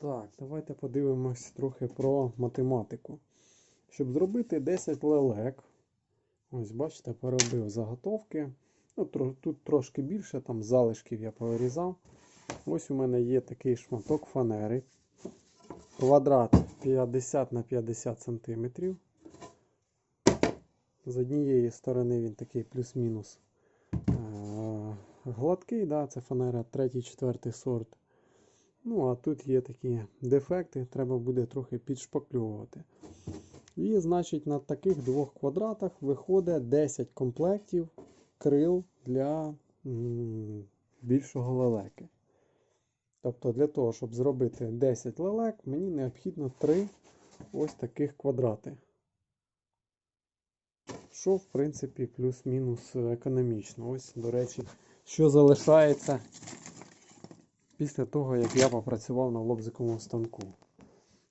Так, давайте подивимось трохи про математику. Щоб зробити 10 лелек, ось бачите, переробив заготовки. Ну, тут трошки більше, там залишків я повирізав. Ось у мене є такий шматок фанери. Квадрат 50 на 50 см. З однієї сторони він такий плюс-мінус е, гладкий, да, це фанера 3-4 сорт. Ну, а тут є такі дефекти, треба буде трохи підшпаклювати. І, значить, на таких двох квадратах виходить 10 комплектів крил для більшого лелеки. Тобто, для того, щоб зробити 10 лелек, мені необхідно 3 ось таких квадрати. Що, в принципі, плюс-мінус економічно. Ось, до речі, що залишається після того, як я попрацював на лобзиковому станку.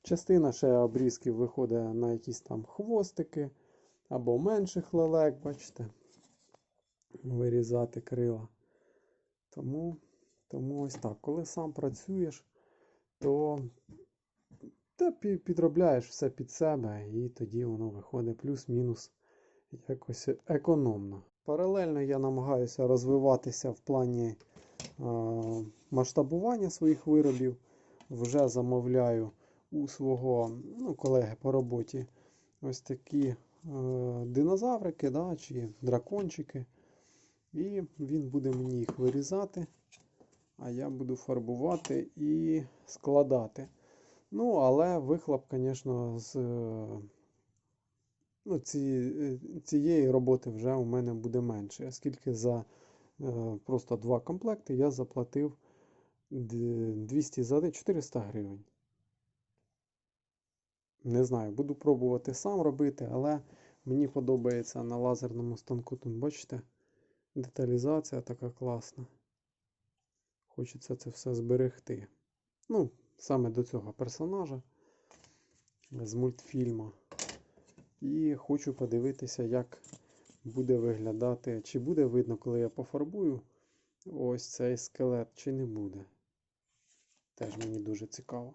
Частина ще обрізків виходить на якісь там хвостики або менших лелек, бачите, вирізати крила. Тому, тому ось так. Коли сам працюєш, то ти підробляєш все під себе, і тоді воно виходить плюс-мінус якось економно. Паралельно я намагаюся розвиватися в плані масштабування своїх виробів. Вже замовляю у свого ну, колеги по роботі ось такі е, динозаврики да, чи дракончики. І він буде мені їх вирізати, а я буду фарбувати і складати. Ну, але вихлоп, звісно, з е, ну, ці, е, цієї роботи вже у мене буде менше, оскільки за е, просто два комплекти я заплатив 200 за один 400 гривень. Не знаю, буду пробувати сам робити, але мені подобається на лазерному станку. Тут, бачите, деталізація така класна. Хочеться це все зберегти. Ну, саме до цього персонажа з мультфільму. І хочу подивитися, як буде виглядати, чи буде видно, коли я пофарбую ось цей скелет, чи не буде. Теж мені дуже цікаво.